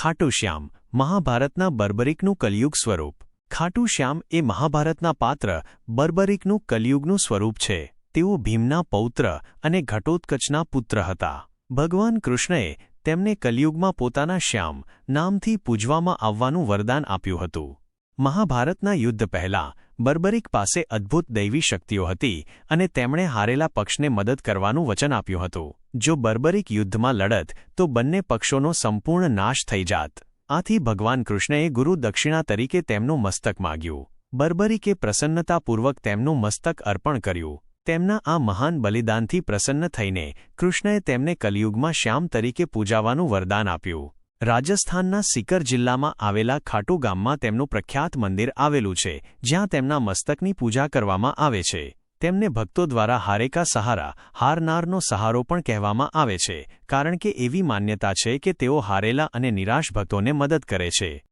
ખાટુશ્યામ મહાભારતના બર્બરિકનું કલયુગ સ્વરૂપ. ખાટુશ્યામ એ મહાભારતના પાત્ર, બર્બરિકનું કલયુગનું સ્વરૂપ છે. તેઓ ભીમના પૌત્ર અને ઘટોત્કચના પુત્ર હતા. ભગવાન કૃષ્ણએ તેમને કલયુગમાં પોતાના શ્યામ નામથી પૂજવામાં આવવાનું વરદાન આપ્યું હતું. મહાભારતના યુદ્ધ પહેલાં, બર્બરિક પાસે અદ્ભુત દૈવી શક્તિઓ હતી અને તેમણે હારેલા પક્ષને મદદ કરવાનું વચન આપ્યું હતું. જો બર્બરિક યુદ્ધમાં લડત, તો બંને પક્ષોનો સંપૂર્ણ નાશ થઈ જાત. આથી ભગવાન કૃષ્ણએ ગુરુ દક્ષિણા તરીકે તેમનું મસ્તક માગ્યું. બર્બરિકે પ્રસન્નતાપૂર્વક તેમનું મસ્તક અર્પણ કર્યું. તેમના આ મહાન બલિદાનથી પ્રસન્ન થઈને, કૃષ્ણએ તેમને કલિયુગમાં શ્યામ તરીકે પૂજાવાનું વરદાન આપ્યું. રાજસ્થાનના સિકર જિલ્લામાં આવેલા ખાટુ ગામમાં તેમનું પ્રખ્યાત મંદિર આવેલું છે, જ્યાં તેમના મસ્તકની પૂજા કરવામાં આવે છે. તેમને ભક્તો દ્વારા હારેકા સહારા, હારનારનો સહારો પણ કહેવામાં આવે છે, કારણ કે એવી માન્યતા છે કે તેઓ હારેલા અને નિરાશ ભક્તોને મદદ કરે છે.